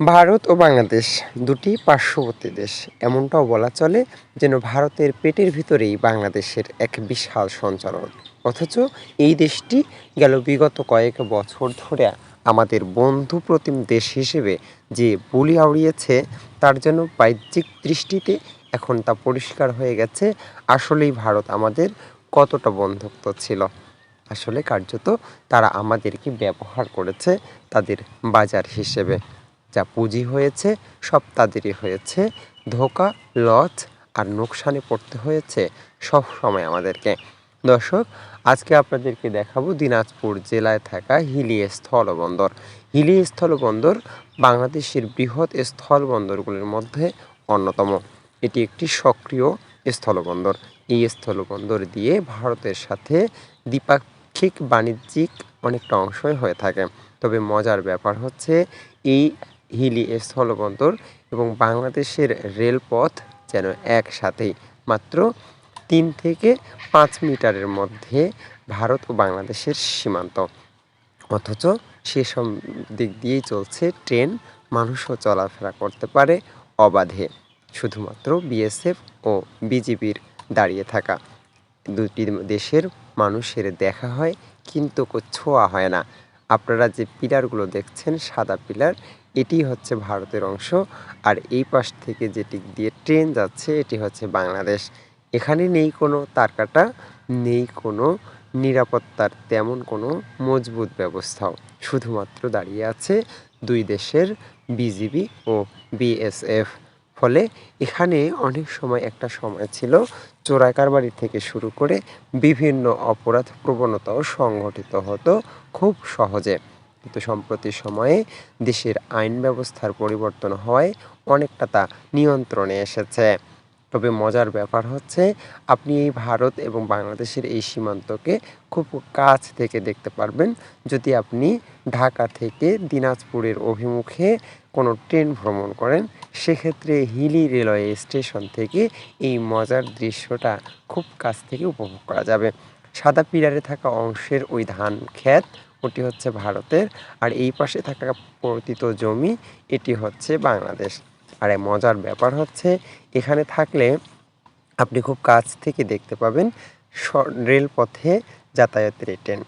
ভারত ও বাংলাদেশ দুটি পার্শ্ববর্তী দেশ। এমনটাও বলা চলে যেন ভারতের পেটের ভিতরেই বাংলাদেশের এক বিশাল সঞ্চালন অথচ এই দেশটি গেল বিগত কয়েক বছর ধরে আমাদের বন্ধু প্রতিম দেশ হিসেবে যে বুলি আউড়িয়েছে, তার জন্য বাহ্যিক দৃষ্টিতে এখন তা পরিষ্কার হয়ে গেছে। আসলেই ভারত আমাদের কতটা বন্ধুত্ব ছিল। আসলে কার্যত তারা আমাদেরকে ব্যবহার করেছে তাদের বাজার হিসেবে। যা পুঁজি হয়েছে, সব তাদেরই হয়েছে। ধোকা লস আর নোকসানে পড়তে হয়েছে সব সময় আমাদেরকে। দর্শক, আজকে আপনাদেরকে দেখাবো দিনাজপুর জেলায় থাকা হিলি স্থলবন্দর হিলি স্থলবন্দর বাংলাদেশের বৃহৎ স্থলবন্দরগুলির মধ্যে অন্যতম। এটি একটি সক্রিয় স্থলবন্দর। এই স্থলবন্দর দিয়ে ভারতের সাথে দ্বিপাক্ষিক বাণিজ্যিক অনেকটা অংশই হয়ে থাকে। তবে মজার ব্যাপার হচ্ছে, এই হিলি স্থলবন্দর এবং বাংলাদেশের রেলপথ যেন একসাথেই, মাত্র তিন থেকে পাঁচ মিটারের মধ্যে ভারত ও বাংলাদেশের সীমান্ত। অথচ সেসব দিক দিয়েই চলছে ট্রেন, মানুষও চলাফেরা করতে পারে অবাধে, শুধুমাত্র বিএসএফ ও বিজিবির দাঁড়িয়ে থাকা। দুটি দেশের মানুষের দেখা হয় কিন্তু ছোঁয়া হয় না। আপনারা যে পিলারগুলো দেখছেন, সাদা পিলার এটি হচ্ছে ভারতের অংশ। আর এই পাশ থেকে যেটি দিয়ে ট্রেন যাচ্ছে, এটি হচ্ছে বাংলাদেশ। এখানে নেই কোনো তারকাটা, নেই কোনো নিরাপত্তার তেমন কোনো মজবুত ব্যবস্থাও। শুধুমাত্র দাঁড়িয়ে আছে দুই দেশের বিজিবি ও বিএসএফ। ফলে এখানে অনেক সময় একটা সময় ছিল চোরাই কারবারি থেকে শুরু করে বিভিন্ন অপরাধ প্রবণতাও সংঘটিত হতো খুব সহজে। কিন্তু সম্প্রতি সময়ে দেশের আইন ব্যবস্থার পরিবর্তন হওয়ায় অনেকটা তা নিয়ন্ত্রণে এসেছে। তবে মজার ব্যাপার হচ্ছে, আপনি এই ভারত এবং বাংলাদেশের এই সীমান্তকে খুব কাছ থেকে দেখতে পারবেন। যদি আপনি ঢাকা থেকে দিনাজপুরের অভিমুখে কোনো ট্রেন ভ্রমণ করেন, সেক্ষেত্রে হিলি রেলওয়ে স্টেশন থেকে এই মজার দৃশ্যটা খুব কাছ থেকে উপভোগ করা যাবে। সাদা পিলারে থাকা অংশের ওই ধান ক্ষেত ওটি হচ্ছে ভারতের। আর এই পাশে থাকা পতিত জমি, এটি হচ্ছে বাংলাদেশ। আর মজার ব্যাপার হচ্ছে, এখানে থাকলে আপনি খুব কাছ থেকে দেখতে পাবেন রেলপথে যাতায়াতের ট্রেন।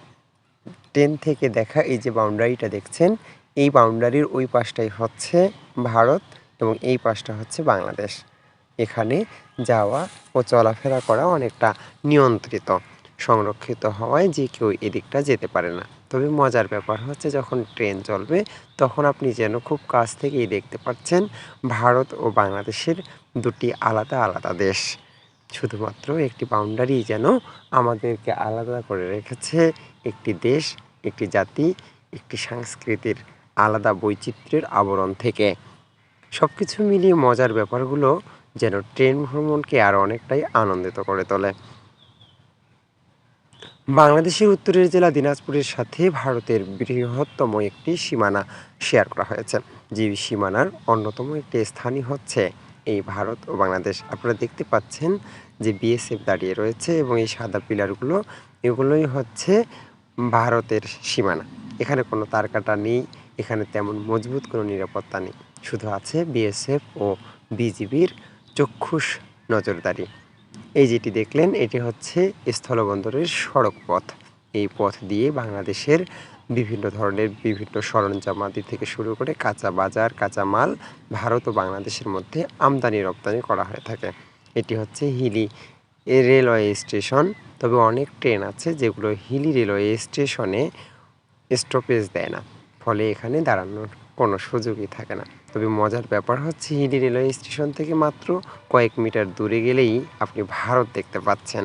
ট্রেন থেকে দেখা এই যে বাউন্ডারিটা দেখছেন, এই বাউন্ডারির ওই পাশটাই হচ্ছে ভারত এবং এই পাশটা হচ্ছে বাংলাদেশ। এখানে যাওয়া ও চলাফেরা করা অনেকটা নিয়ন্ত্রিত, সংরক্ষিত হওয়ায় যে কেউ এদিকটা যেতে পারে না। তবে মজার ব্যাপার হচ্ছে যখন ট্রেন চলবে, তখন আপনি যেন খুব কাছ থেকেই দেখতে পাচ্ছেন ভারত ও বাংলাদেশের দুটি আলাদা আলাদা দেশ। শুধুমাত্র একটি বাউন্ডারি যেন আমাদেরকে আলাদা করে রেখেছে একটি দেশ, একটি জাতি, একটি সংস্কৃতির আলাদা বৈচিত্র্যের আবরণ থেকে। সব কিছু মিলিয়ে মজার ব্যাপারগুলো যেন ট্রেন ভ্রমণকে আরও অনেকটাই আনন্দিত করে তোলে। বাংলাদেশের উত্তরের জেলা দিনাজপুরের সাথে ভারতের বৃহত্তম একটি সীমানা শেয়ার করা হয়েছে। যে সীমানার অন্যতম একটি স্থানই হচ্ছে এই ভারত ও বাংলাদেশ। আপনারা দেখতে পাচ্ছেন যে বিএসএফ দাঁড়িয়ে রয়েছে এবং এই সাদা পিলারগুলো, এগুলোই হচ্ছে ভারতের সীমানা। এখানে কোনো তারকাটা নেই, এখানে তেমন মজবুত কোনো নিরাপত্তা নেই। শুধু আছে বিএসএফ ও বিজিবির চক্ষুষ নজরদারি। এই যেটি দেখলেন, এটি হচ্ছে স্থলবন্দরের সড়ক পথ। এই পথ দিয়ে বাংলাদেশের বিভিন্ন ধরনের বিভিন্ন সরঞ্জামাদি থেকে শুরু করে কাঁচা বাজার, কাঁচা মাল ভারত ও বাংলাদেশের মধ্যে আমদানি রপ্তানি করা হয়ে থাকে। এটি হচ্ছে হিলি রেলওয়ে স্টেশন। তবে অনেক ট্রেন আছে যেগুলো হিলি রেলওয়ে স্টেশনে স্টপেজ দেয় না। ফলে এখানে দাঁড়ানোর কোনো সুযোগই থাকে না। তবে মজার ব্যাপার হচ্ছে হিডি রেলওয়ে স্টেশন থেকে মাত্র কয়েক মিটার দূরে গেলেই আপনি ভারত দেখতে পাচ্ছেন।